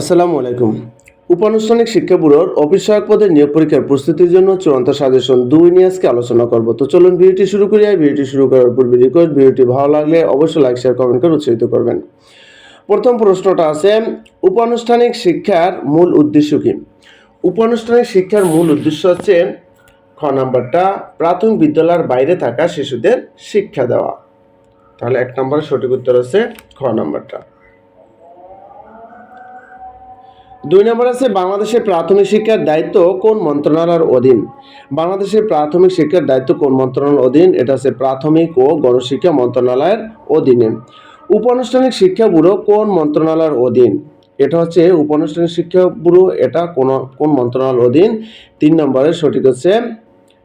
আসসালামু আলাইকুম। উপানুষ্ঠানিক শিক্ষা ব্যুরোর অফিস সহায়ক পদের নিয়োগ পরীক্ষার প্রস্তুতির জন্য চূড়ান্ত সাজেশন দুই নিয়ে আজকে আলোচনা করব। তো চলুন ভিডিওটি শুরু করি আর ভিডিওটি শুরু করার পূর্বে রিকোয়েস্ট ভিডিওটি ভালো লাগলে অবশ্যই লাইক শেয়ার কমেন্ট করে উৎসাহিত করবেন। প্রথম প্রশ্নটা আছে, উপানুষ্ঠানিক শিক্ষার মূল উদ্দেশ্য কি? উপানুষ্ঠানিক শিক্ষার মূল উদ্দেশ্য হচ্ছে, খ নাম্বারটা, প্রাথমিক বিদ্যালয়ের বাইরে থাকা শিশুদের শিক্ষা দেওয়া। তাহলে এক নম্বরের সঠিক উত্তর আছে খ নাম্বারটা। দুই নম্বর আছে, বাংলাদেশের প্রাথমিক শিক্ষার দায়িত্ব কোন মন্ত্রণালয়ের অধীন? বাংলাদেশের প্রাথমিক শিক্ষার দায়িত্ব কোন মন্ত্রণালয়ের অধীন? এটা আছে প্রাথমিক ও গণশিক্ষা মন্ত্রণালয়ের অধীনে। উপানুষ্ঠানিক শিক্ষা ব্যুরো কোন মন্ত্রণালয়ের অধীন? এটা হচ্ছে উপানুষ্ঠানিক শিক্ষা ব্যুরো, এটা কোন কোন মন্ত্রণালয়ের অধীন? তিন নম্বরের সঠিক হচ্ছে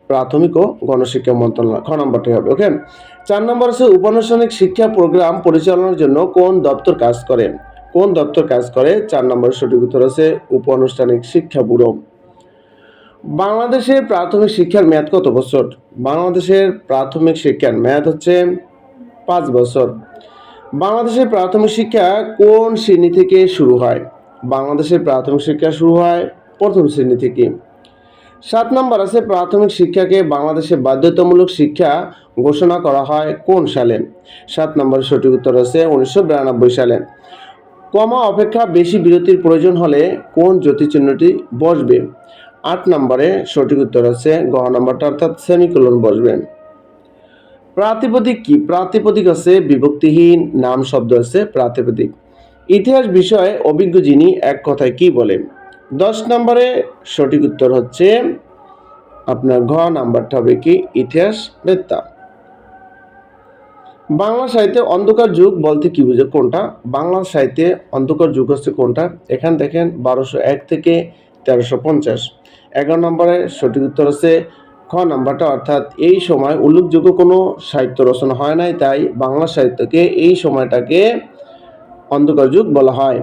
প্রাথমিক ও গণশিক্ষা মন্ত্রণালয়। খ নম্বরটি হবে ওকে চার নম্বর হচ্ছে উপানুষ্ঠানিক শিক্ষা প্রোগ্রাম পরিচালনার জন্য কোন দপ্তর কাজ করে? কোন দপ্তর কাজ করে? চার নম্বরের সঠিক উত্তর আছে উপ আনুষ্ঠানিক শিক্ষা ব্যুরো। বাংলাদেশের প্রাথমিক শিক্ষার মেয়াদ কত বছর? বাংলাদেশের প্রাথমিক শিক্ষার মেয়াদ হচ্ছে পাঁচ বছর। বাংলাদেশের প্রাথমিক শিক্ষা কোন শ্রেণি থেকে শুরু হয়? বাংলাদেশের প্রাথমিক শিক্ষা শুরু হয় প্রথম শ্রেণি থেকে। সাত নম্বর আছে, প্রাথমিক শিক্ষাকে বাংলাদেশে বাধ্যতামূলক শিক্ষা ঘোষণা করা হয় কোন সালে? সাত নম্বরের সঠিক উত্তর আছে, উনিশশো বিরানব্বই সালে। কমা অপেক্ষা বেশি বিরতির প্রয়োজন হলে কোন জ্যোতিচিহ্নটি বসবে? আট নম্বরে সঠিক উত্তর আছে গ নম্বরটা অর্থাৎ সেমিকোলন বসবে। প্রাতিপদিক কি? প্রাতিপদিক আছে বিভক্তিহীন, নাম শব্দ আছে প্রাতিপদিক। ইতিহাস বিষয়ে অভিজ্ঞ যিনি এক কথায় কি বলেন দশ নম্বরে সঠিক উত্তর হচ্ছে আপনার ঘ নাম্বারটা হবে কি? ইতিহাস বেত্তা। বাংলা সাহিত্যে অন্ধকার যুগ বলতে কি বুঝে কোনটা? বাংলা সাহিত্যে অন্ধকার যুগ হচ্ছে কোনটা? এখান দেখেন বারোশো এক থেকে তেরোশো পঞ্চাশ। এগারো নম্বরে সঠিক উত্তর হচ্ছে খ নাম্বারটা, অর্থাৎ এই সময় উল্লেখযোগ্য কোনো সাহিত্য রচনা হয় নাই, তাই বাংলা সাহিত্যকে এই সময়টাকে অন্ধকার যুগ বলা হয়।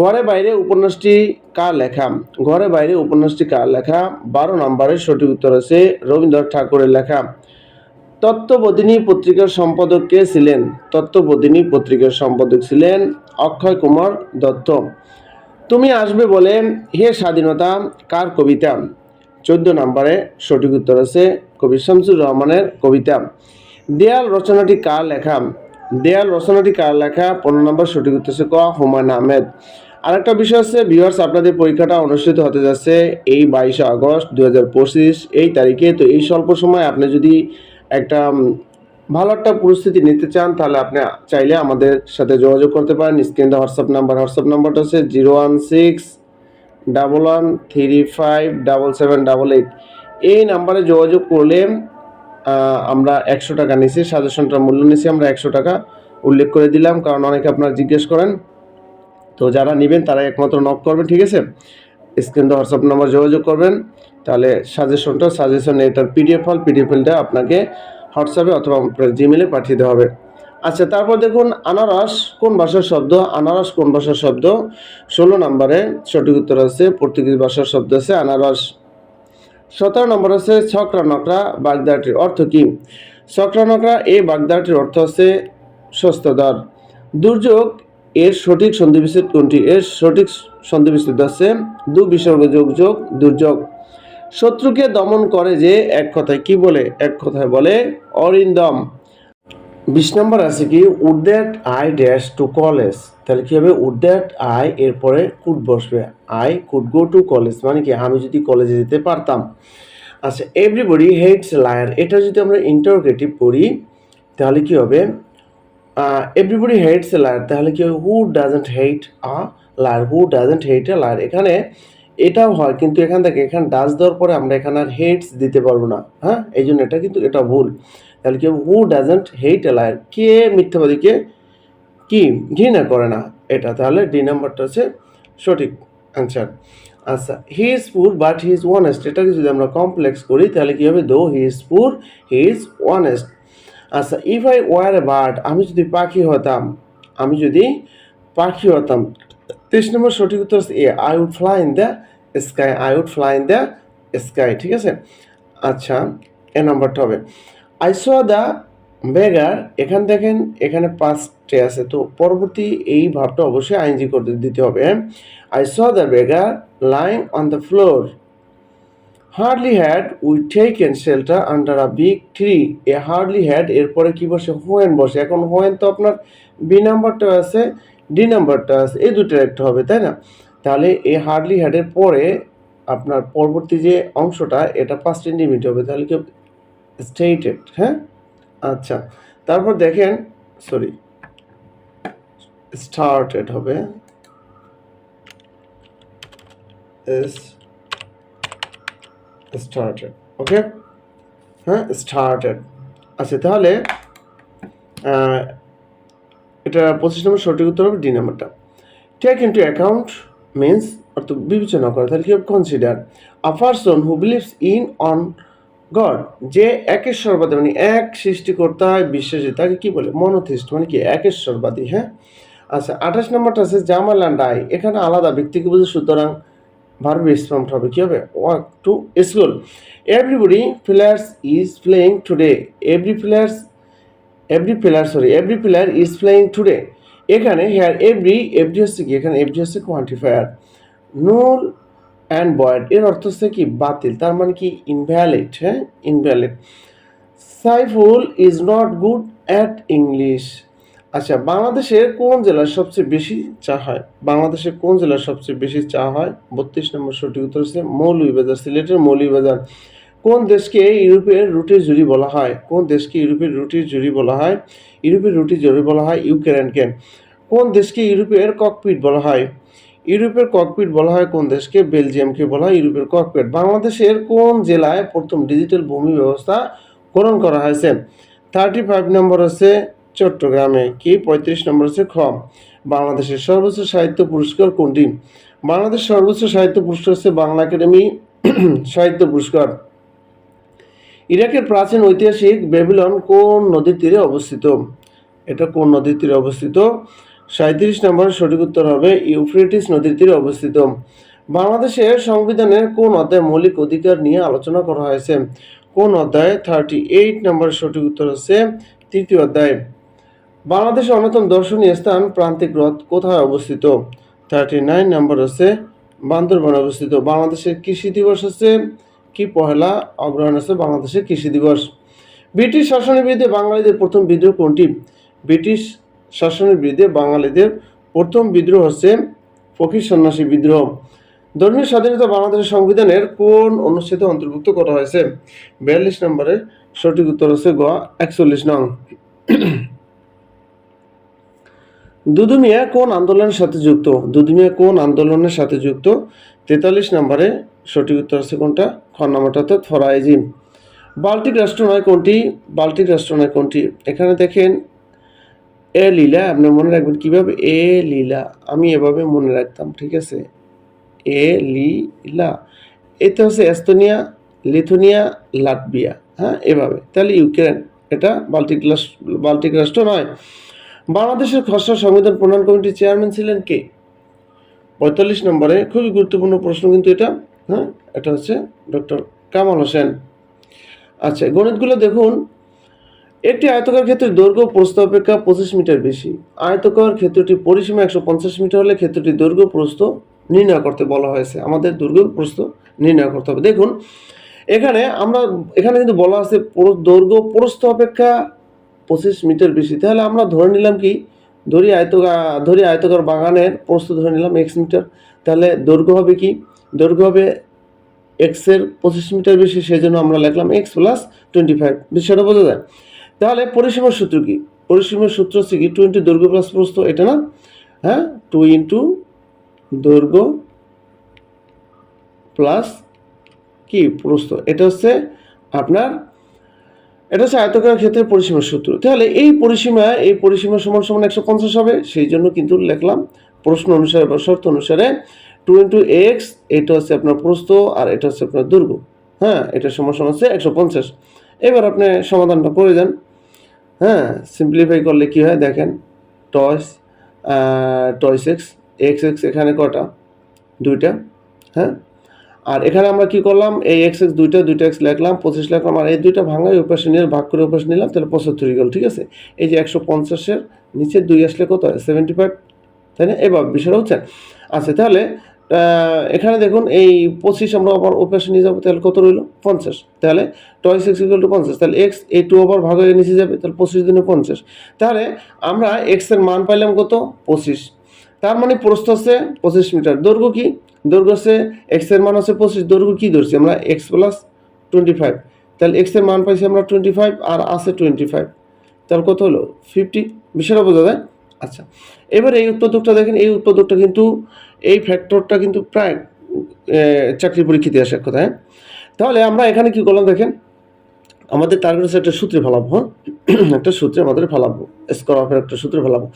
ঘরে বাইরে উপন্যাসটি কার লেখা? ঘরে বাইরে উপন্যাসটি কার লেখা? বারো নম্বরের সঠিক উত্তর আছে রবীন্দ্রনাথ ঠাকুরের লেখা। তত্ত্ববোধিনী পত্রিকার সম্পাদক কে ছিলেন? তত্ত্ববোধিনী পত্রিকার সম্পাদক ছিলেন অক্ষয় কুমার দত্ত। তুমি আসবে বলে, হে স্বাধীনতা, কার কবিতা? চোদ্দ নম্বরে সঠিক উত্তর আছে কবি শামসুর রহমানের কবিতা। দেয়াল রচনাটি কার লেখা? দেয়াল রচনাটি কার লেখা? পনেরো নম্বর সঠিক উত্তর আছে ক, হুমায়ুন আহমেদ। আরেকটা বিষয় হচ্ছে ভিউয়ার্স আপনাদের পরীক্ষাটা অনুষ্ঠিত হতে যাচ্ছে এই বাইশে আগস্ট দু হাজার পঁচিশ, এই তারিখে। তো এই স্বল্প সময় আপনি যদি একটা ভালো একটা পরিস্থিতি নিতে চান, তাহলে আপনি চাইলে আমাদের সাথে যোগাযোগ করতে পারেন। Screen the WhatsApp number, WhatsApp নাম্বারটা হচ্ছে zero one six double one three five double seven double eight. এই নাম্বারে যোগাযোগ করলে আমরা একশো টাকা নিছি, সাজেশনটার মূল্য নিছি, আমরা একশো টাকা উল্লেখ করে দিলাম। কারণ অনেকে আপনারা জিজ্ঞেস করেন, তো যারা নেবেন তারা একমাত্র নক করবেন, ঠিক আছে? স্ক্রিন দা হোয়াটসঅ্যাপ নাম্বার যোগাযোগ করবেন। তাহলে সাজেশনটা সাজেশন এটার পিডিএফ হল পিডিএফ ফাইলটা আপনাকে হোয়াটসঅ্যাপে অথবা জিমেলে পাঠিয়ে দেওয়া হবে। আচ্ছা তারপর দেখুন, আনারস কোন ভাষার শব্দ? আনারস কোন ভাষার শব্দ? ষোলো নম্বরে সঠিক উত্তর আছে, পর্তুগিজ ভাষার শব্দ আছে আনারস। সতেরো নম্বর আছে, ছকরা নকরা, বাগদাটির অর্থ কি? ছকরা নকরা এই বাগদাটির অর্থ আছে সস্তদর। দুর্যোগ, এর সঠিক সন্ধিবিচ্ছেদ কোনটি? এর সঠিক সন্ধিবিচ্ছেদ আছে, দু বিসর্গ যোগ যোগ, দুর্যোগ। শত্রুকে দমন করে যে এক কথায় কি বলে? এক কথায় বলে অরিন্দম। বিশ নম্বর আছে কি? Would that I dash to college. তাহলে কি হবে? উড দ্যাট আই এরপরে কুড বসবে। I could go to college. মানে কি? আমি যদি কলেজে যেতে পারতাম। আচ্ছা এভরিবডি হেটস লায়ার এটা যদি আমরা ইন্টারোগেটিভ করি তাহলে কি হবে? এভরিবডি হেটস এ লায়ার তাহলে কি হবে? Who doesn't hate a liar who doesn't hate a liar এখানে এটাও হয়, কিন্তু এখান থেকে, এখানে ডাজ দেওয়ার পরে আমরা এখানে আর হেটস দিতে পারব না হ্যাঁ? এই জন্য এটা কিন্তু এটা ভুল। তাহলে কি হু ডাজেন্ট হেট এ লায়ার কে মিথ্যাবাদীকে কি? ঘৃণা করে না এটা। তাহলে ডি নাম্বারটা হচ্ছে সঠিক অ্যান্সার আচ্ছা he is poor but he is honest এটাকে যদি আমরা কমপ্লেক্স করি, তাহলে কী হবে? Though he is poor he is honest আচ্ছা if I were a bird আমি যদি পাখি হতাম, আমি যদি পাখি হতাম তেইশ নম্বর সঠিক উত্তর হচ্ছে A I would fly in the sky I would fly in the sky ঠিক আছে? আচ্ছা এ নাম্বারটা হবে। আই স দ্য বেগার এখান দেখেন এখানে পাঁচটে আছে, তো পরবর্তী এই ভাবটা অবশ্যই আইনজি করতে দিতে হবে। I saw the beggar lying on the floor hardly had we taken shelter under a big tree a hardly had এরপরে কি বসে, হোয়েন বসে, এখন হোয়েন তো আপনার বি নাম্বারটা আছে ডি নাম্বারটা আছে এই দুটোর একটা হবে, তাই না? তাহলে এই হার্ডলি হ্যাডের পরে আপনার পরবর্তী যে অংশটা, এটা পাঁচ ইন্ডিমিট হবে, তাহলে কি স্টেটেড হ্যাঁ? আচ্ছা তারপর দেখেন সরি স্টার্টেড হবে স্টার্টেড ওকে হ্যাঁ স্টার্টেড আচ্ছা তাহলে এটা পঁচিশ নম্বর সঠিক উত্তর হবে ডি নাম্বারটা। টেক ইন্টু অ্যাকাউন্ট মিন্স অর্থাৎ বিবেচনা করে, তাহলে কি হবে? Consider a person who believes in one God যে একেশ্বরবাদী মানে এক সৃষ্টিকর্তায় বিশ্বাসী, তাকে কি বলে? মনোথিস্ট মানে কি? একেশ্বরবাদী হ্যাঁ? আচ্ছা আঠাশ নম্বরটা আছে, জামাল অ্যান্ড আই এখানে আলাদা ব্যক্তিকে বুঝে সুতরাং ভার্ব রেসপন্ড হবে, কী হবে? Walk to school everybody players is playing today every players every player sorry every player is playing today এখানে হেয়ার এভরি এভরি হচ্ছে কি? এখানে এভরি হচ্ছে কোয়ান্টিফায়ার নুল অ্যান্ড বয়েড এর অর্থ হচ্ছে কি? বাতিল, তার মানে কি? ইনভ্যালিড হ্যাঁ? Invalid Saiful is not good at English আচ্ছা বাংলাদেশের কোন জেলার সবচেয়ে বেশি চা হয়? বাংলাদেশের কোন জেলার সবচেয়ে বেশি চা হয়? বত্রিশ নম্বর সঠিক উত্তর হচ্ছে মৌলভীবাজার, সিলেটের মৌলভীবাজার। কোন দেশকে ইউরোপের রুটির জুড়ি বলা হয়? কোন দেশকে ইউরোপের রুটির জুড়ি বলা হয়? ইউরোপের রুটির জুড়ি বলা হয় ইউক্রেনকে। কোন দেশকে ইউরোপের ককপিট বলা হয়? ইউরোপের ককপিট বলা হয় কোন দেশকে? বেলজিয়ামকে বলা হয় ইউরোপের ককপিট। বাংলাদেশের কোন জেলায় প্রথম ডিজিটাল ভূমি ব্যবস্থা গ্রহণ করা হয়েছে? থার্টি ফাইভ নম্বর হচ্ছে চট্টগ্রামে, কি? পঁয়ত্রিশ নম্বর হচ্ছে খ বাংলাদেশের সর্বোচ্চ সাহিত্য পুরস্কার কোনটি? বাংলাদেশ সর্বোচ্চ সাহিত্য পুরস্কার হচ্ছে বাংলা একাডেমি সাহিত্য পুরস্কার। ইরাকের প্রাচীন ঐতিহাসিক বেবিলন কোন নদীর তীরে অবস্থিত? এটা কোন নদীর তীরে অবস্থিত? সাঁত্রিশ নম্বরের সঠিক উত্তর হবে ইউফ্রেটিস নদীর তীরে অবস্থিত। বাংলাদেশের সংবিধানের কোন অধ্যায় মৌলিক অধিকার নিয়ে আলোচনা করা হয়েছে? কোন অধ্যায়ে? থার্টি এইট নম্বরের সঠিক উত্তর হচ্ছে তৃতীয় অধ্যায়। বাংলাদেশের অন্যতম দর্শনীয় স্থান প্রান্তিক হ্রদ কোথায় অবস্থিত? থার্টি নাইন নম্বর হচ্ছে বান্দরবানে অবস্থিত। বাংলাদেশের কৃষি দিবস হচ্ছে কি পহেলা অগ্রহণ আছে বাংলাদেশের কৃষি দিবস। ব্রিটিশ শাসনের বিরুদ্ধে বাঙালিদের প্রথম বিদ্রোহ কোনটি? ব্রিটিশ শাসনের বিরুদ্ধে বাঙালিদের প্রথম বিদ্রোহ হচ্ছে ফকির সন্ন্যাসী বিদ্রোহ। ধর্মীয় স্বাধীনতা বাংলাদেশের সংবিধানের কোন অনুচ্ছেদে অন্তর্ভুক্ত করা হয়েছে? বিয়াল্লিশ নম্বরের সঠিক উত্তর হচ্ছে গ, একচল্লিশ নং। দুদুমিয়া কোন আন্দোলনের সাথে যুক্ত? দুদুমিয়া কোন আন্দোলনের সাথে যুক্ত? তেতাল্লিশ নম্বরে সঠিক উত্তর আছে কোনটা? খ নম্বরটা তো ফরাইজিম বাল্টিক রাষ্ট্র নয় কোনটি? বাল্টিক রাষ্ট্র নয় কোনটি? এখানে দেখেন, এ লীলা আপনি মনে রাখবেন কীভাবে? এ লীলা, আমি এভাবে মনে রাখতাম, ঠিক আছে? এ লীলা এতে হচ্ছে এস্তোনিয়া, লিথুনিয়া লাটবিয়া হ্যাঁ এভাবে। তাহলে ইউক্রেন, এটা বাল্টিক বাল্টিক রাষ্ট্র নয়। বাংলাদেশের খসড়া সংবিধান প্রণয়ন কমিটির চেয়ারম্যান ছিলেন কে? পঁয়তাল্লিশ নম্বরে, খুবই গুরুত্বপূর্ণ প্রশ্ন কিন্তু এটা। হ্যাঁ? এটা হচ্ছে ডক্টর কামাল হোসেন। আচ্ছা গণিতগুলো দেখুন। একটি আয়তকার ক্ষেত্রের দৈর্ঘ্য প্রস্থ অপেক্ষা পঁচিশ মিটার বেশি। আয়তকার ক্ষেত্রটি পরিসীমা একশো পঞ্চাশ মিটার হলে ক্ষেত্রটি দৈর্ঘ্য প্রস্থ নির্ণয় করতে বলা হয়েছে। আমাদের দৈর্ঘ্য প্রস্থ নির্ণয় করতে হবে। দেখুন, এখানে আমরা, এখানে কিন্তু বলা আছে দৈর্ঘ্য প্রস্থ অপেক্ষা পঁচিশ মিটার বেশি। তাহলে আমরা ধরে নিলাম কি? ধরি আয়তকার ধরি আয়তকার বাগানের প্রস্থ ধরে নিলাম এক্স মিটার। তাহলে দৈর্ঘ্য হবে কি? দৈর্ঘ্য হবে এক্সের পঁচিশ মিটার বেশি সেই জন্য আমরা লিখলাম এক্স প্লাস টোয়েন্টি ফাইভ বিষয়টা বোঝা যায়। তাহলে পরিসীমার সূত্র কি? পরিসীমার সূত্র হচ্ছে কি টু ইন্টু দৈর্ঘ্য প্লাস প্রস্থ, এটা না? হ্যাঁ? টু ইন্টু দৈর্ঘ্য প্লাস কি? প্রস্থ। এটা হচ্ছে আপনার, এটা হচ্ছে আয়তকার ক্ষেত্রে পরিসীমার সূত্র। তাহলে এই পরিসীমা এই পরিসীমা সমান সমান একশো পঞ্চাশ হবে, সেই জন্য কিন্তু লিখলাম প্রশ্ন অনুসারে বা শর্ত অনুসারে টু ইন্টু এক্স এটা হচ্ছে আপনার প্রস্থ আর এটা হচ্ছে আপনার দুর্গ হ্যাঁ এটার সমান হচ্ছে একশো পঞ্চাশ। এবার আপনি সমাধানটা করে দেন। হ্যাঁ সিম্পলিফাই করলে কী হয় দেখেন টয়েস টয়েস এক্স এক্স এক্স এখানে কটা? দুইটা। হ্যাঁ আর এখানে আমরা কি করলাম? এই এক্স এক্স দুইটা দুইটা এক্স লিখলাম, পঁচিশ লিখলাম, আর এই দুইটা ভাঙাই উপাসে নিয়ে ভাগ করে উপাসে নিলাম, তাহলে পঁচাত্তর গেল, ঠিক আছে? এই যে একশো পঞ্চাশের নিচে দুই আসলে কত হয়? সেভেন্টি ফাইভ তাই না? এবার বিষয়টা হচ্ছে। আচ্ছা তাহলে এখানে দেখুন এই পঁচিশ আমরা আবার ওপাশে নিয়ে যাব, তাহলে কত রইল? পঞ্চাশ। তাহলে টয়েস এক্স ইকুয়াল টু পঞ্চাশ। তাহলে এক্স এই টু আবার ভাগ হয়ে নিচে যাবে, তাহলে পঁচিশ দিনে পঞ্চাশ। তাহলে আমরা এক্সের মান পাইলাম কত? পঁচিশ। তার মানে প্রস্থ আছে পঁচিশ মিটার। দৈর্ঘ্য কি? দৈর্ঘ্য আছে এক্সের মান আছে পঁচিশ। দৈর্ঘ্য কী ধরছি? আমরা এক্স প্লাস টোয়েন্টি ফাইভ তাহলে এক্সের মান পাইছি আমরা টোয়েন্টি ফাইভ আর আছে টোয়েন্টি ফাইভ তাহলে কত হলো? ফিফটি বিষয়টা বোঝা যায়? আচ্ছা। এবার এই উৎপাদকটা দেখেন, এই উৎপাদকটা কিন্তু এই ফ্যাক্টরটা কিন্তু প্রায় আহ, চাকরি পরীক্ষিতে আসে এক কথায় তাহলে আমরা এখানে কি করলাম দেখেন? আমাদের টার্গেট হচ্ছে একটা সূত্রে ফেলাবো হ্যাঁ? একটা সূত্রে আমাদের ফেলাবো স্কোয়ার অফের একটা সূত্রে ফেলাবো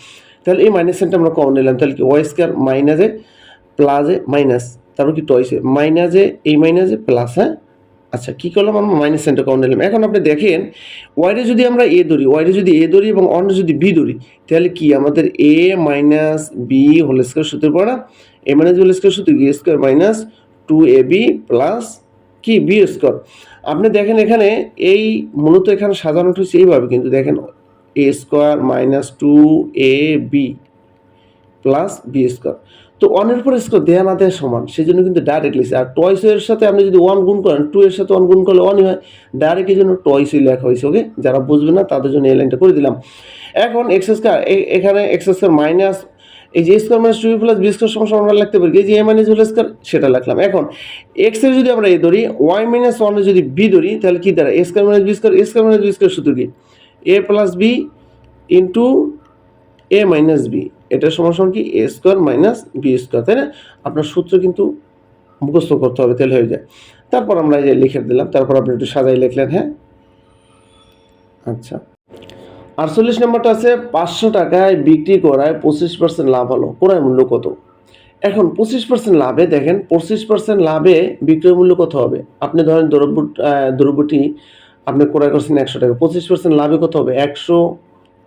তাহলে এই মাইনাস সাইনটা আমরা কমন নিলাম তাহলে কি ওয়াই স্কোয়ার মাইনাসে প্লাসে মাইনাস তারপর কি টয়েসে মাইনাসে এই মাইনাসে প্লাস হ্যাঁ? আচ্ছা কী করলাম আমরা? মাইনাস সাইনটা কমন নিলাম। এখন আপনি দেখেন ওয়াইডে যদি আমরা এ ধরি ওয়াইডে যদি এ ধরি এবং অন্য যদি বি ধরি তাহলে কি আমাদের A minus B whole square সূত্রে পড়ে এ মাইনাস বি স্কোয়ার সূত্র কি square minus two A B plus কি? বি স্কোয়ার আপনি দেখেন এখানে এই মূলত এখানে সাজানোটা হচ্ছে এইভাবে, কিন্তু দেখেন A square minus two A B plus B square তো ওয়ানের পর স্কোয়ার দেয়া না দেয়া সমান সেই জন্য কিন্তু ডাইরেক্ট লিখছে আর টয়েসের সাথে আপনি যদি ওয়ান গুণ করেন টু এর সাথে ওয়ান গুণ করলে ওয়ানই হয়। ডাইরেক্ট এই জন্য টয়েসই লেখা হয়েছে ওকে যারা বুঝবে না, তাদের জন্য এই লাইনটা করে দিলাম। এখন এক্স স্কোয়ার এখানে এক্স স্কোয়ার মাইনাস এই যে square minus two B plus B square সমস্যা আমরা লিখতে পারি। এই যে এ মাইনাস হোল স্কোয়ার সেটা লিখলাম। এখন এক্সের যদি আমরা এ ধরি ওয়াই মাইনাস ওয়ানে যদি বি ধরি, তাহলে কি দাঁড়ায়? A square minus B square A square minus B square সূত্র কি? A plus B into A minus B এটা সমান সমান কি? A square minus B square তাই না? আপনার সূত্র কিন্তু মুখস্থ করতে হবে, তাহলে হয়ে যায়। তারপর আমরা এই যে লিখে দিলাম, তারপর আপনি একটু সাজাই লিখলেন হ্যাঁ? আচ্ছা। আটচল্লিশ নম্বরটা আছে, পাঁচশো টাকায় বিক্রি করায় পঁচিশ পার্সেন্ট লাভ হলো। ক্রয় মূল্য কত? এখন পঁচিশ পার্সেন্ট লাভে দেখেন, পঁচিশ পার্সেন্ট লাভে বিক্রয় মূল্য কত হবে? আপনি ধরেন দ্রব্য দ্রব্যটি আপনি ক্রয় করছেন একশো টাকা, পঁচিশ পার্সেন্ট লাভে কত হবে? একশো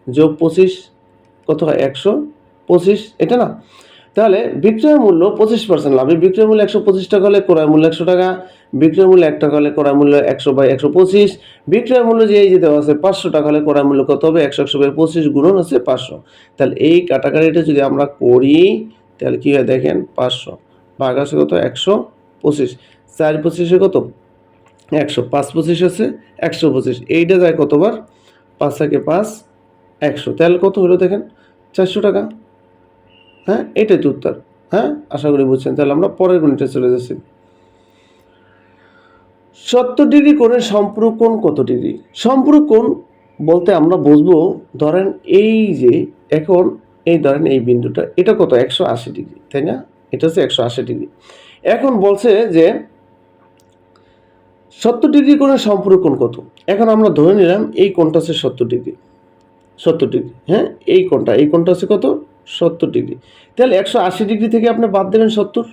যোগ পঁচিশ, কত হয়? একশো পঁচিশ, এটা না? তাহলে বিক্রয় মূল্য পঁচিশ পার্সেন্ট লাভে, বিক্রয় মূল্য একশো পঁচিশ টাকা হলে ক্রয় মূল্য একশো টাকা বিক্রয় মূল্য এক টাকা হলে ক্রয় মূল্য একশো বাই একশো পঁচিশ। বিক্রয় মূল্য যে এই যে দেওয়া আছে পাঁচশো টাকা হলে ক্রয় মূল্য কত হবে? একশো একশো বাই পঁচিশ গুণন আছে পাঁচশো। তাহলে এই কাটাকাটিটা যদি আমরা করি, তাহলে কী হয় দেখেন পাঁচশো। ভাগ আছে কত? একশো পঁচিশ। চার পঁচিশে কত? একশো। পাঁচ পঁচিশ আছে, একশো পঁচিশ। এইটা যায় কতবার? পাঁচ থেকে পাঁচ, একশো। তাহলে কত হলো দেখেন? চারশো টাকা। হ্যাঁ এটাই তো উত্তর। হ্যাঁ আশা করি বুঝছেন। তাহলে আমরা পরের গণিতে চলে যাচ্ছি। সত্তর ডিগ্রি কোণের সম্পূরক কোণ কত ডিগ্রি? সম্পূরক কোণ বলতে আমরা বুঝব, ধরেন এই যে, এখন এই ধরেন এই বিন্দুটা, এটা কত? একশো আশি ডিগ্রি, তাই না? এটা হচ্ছে একশো আশি ডিগ্রি। এখন বলছে যে, সত্তর ডিগ্রি কোণের সম্পূরক কোণ কত? এখন আমরা ধরে নিলাম এই কোণটা হচ্ছে সত্তর ডিগ্রি। সত্তর ডিগ্রি হ্যাঁ? এই কোণটা এই কোণটা হচ্ছে কত? সত্তর ডিগ্রি। তাহলে একশো আশি ডিগ্রি থেকে আপনি বাদ দেবেন সত্তর,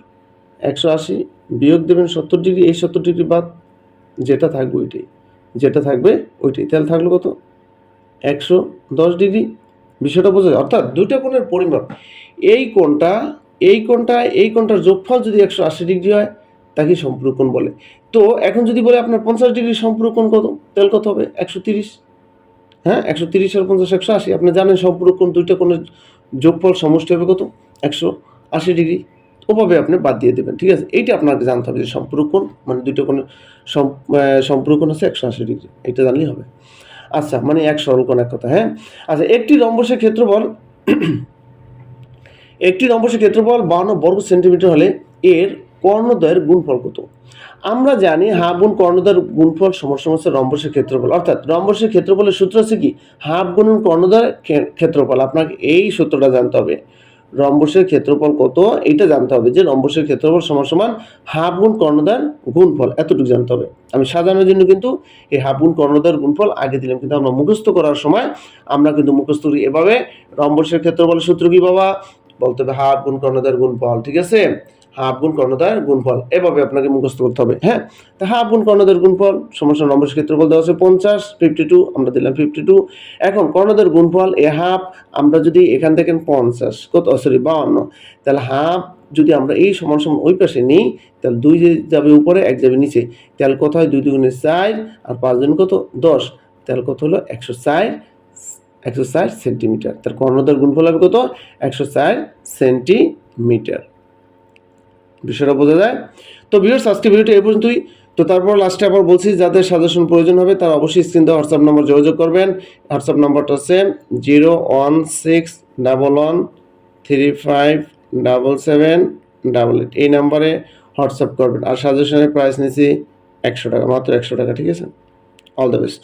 একশো আশি বিয়োগ দেবেন সত্তর ডিগ্রি, এই সত্তর ডিগ্রি বাদ। যেটা থাকবে ওইটাই। যেটা থাকবে ওইটাই। তাহলে থাকল কত? একশো দশ ডিগ্রি? বিষয়টা বোঝা যায়। অর্থাৎ দুইটা কোণের পরিমাপ। এই কোণটা এই কোণটা, এই কোণটার যোগফল যদি একশো আশি ডিগ্রি হয় তাকে সম্পূরক কোণ বলে। তো এখন যদি বলে আপনার পঞ্চাশ ডিগ্রি সম্পূরক কোণ কত? তাহলে কত হবে? একশো তিরিশ। হ্যাঁ? একশো তিরিশ আর পঞ্চাশ, একশো আশি। আপনি জানেন সম্পূরক কোণ দুইটা কোণের যোগফল সমষ্টি হবে কত? একশো আশি ডিগ্রি। ওভাবে আপনি বাদ দিয়ে দেবেন ঠিক আছে? এইটা আপনাকে জানতে হবে যে সম্পূরক মানে সম- আহ, সম্পূরক আছে একশো আশি ডিগ্রি এটা জানলেই হবে। আচ্ছা মানে এক সরল কোণ এক কথা হ্যাঁ? আচ্ছা একটি রম্বসের ক্ষেত্রফল একটি রম্বসের ক্ষেত্রফল বাউন্ন বর্গ সেন্টিমিটার হলে এর কর্ণদ্বয়ের গুণফল কত? আমরা জানি হাফ গুণ কর্ণদ্বয়ের গুণফল সমান হচ্ছে রম্বসের ক্ষেত্রফল। অর্থাৎ রম্বসের ক্ষেত্রফলের সূত্র আছে কি? হাফ গুণন কর্ণদ্বয়ের ক্ষেত্রফল। আপনাকে এই সূত্রটা জানতে হবে। রম্বসের ক্ষেত্রফল কত? এটা জানতে হবে যে রম্বসের ক্ষেত্রফল সমান সমান হাফ গুণ কর্ণদার গুণফল, এতটুকু জানতে হবে। আমি সাজানোর জন্য কিন্তু এই হাফ গুণ কর্ণদার গুণফল আগে দিলাম, কিন্তু আমরা মুখস্থ করার সময় আমরা কিন্তু মুখস্থ করি এভাবে। রম্বসের ক্ষেত্রফলের সূত্র কি বাবা? বলতে হবে হাফ গুণ কর্ণদার গুণফল, ঠিক আছে? হাফ গুণ কর্ণদ্বয়ের গুণফল। এভাবে আপনাকে মুখস্থ করতে হবে হ্যাঁ? তা হাফ গুণ কর্ণদ্বয়ের গুণফল, সমস্যা নম্বর ক্ষেত্রফল দেওয়া আছে পঞ্চাশ ফিফটি টু আমরা দিলাম ফিফটি টু এখন কর্ণদের গুণফল, এ হাফ, আমরা যদি এখান থেকে পঞ্চাশ, কত? সরি বাউন্ন। তাহলে হাফ যদি আমরা এই সমান সমান ওই পাশে নিই, তাহলে দুই যাবে উপরে, এক যাবে নিচে। তাহলে কত হয়? দুই দুগুণে চার, আর পাঁচ দুগুণ কত? দশ। তাহলে কত হলো? একশো চার একশো চার সেন্টিমিটার। তার কর্ণদের গুণফল হবে কত? একশো চার সেন্টিমিটার। বিষয়টা বোঝা যায়। তো ভিউয়ার্স আজকে ভিডিওটা এই পর্যন্তই। তো তারপর লাস্টে আবার বলছি, যাদের সাজেশন প্রয়োজন হবে, তারা অবশ্যই স্ক্রিন দেওয়া হোয়াটসঅ্যাপ নম্বর যোগাযোগ করবেন। হোয়াটসঅ্যাপ নম্বরটা হচ্ছে zero one six double one three five double seven double eight এই নাম্বারে হোয়াটসঅ্যাপ করবেন। আর সাজেশনের প্রাইস নিয়েছি একশো টাকা, মাত্র একশো টাকা, ঠিক আছে? All the best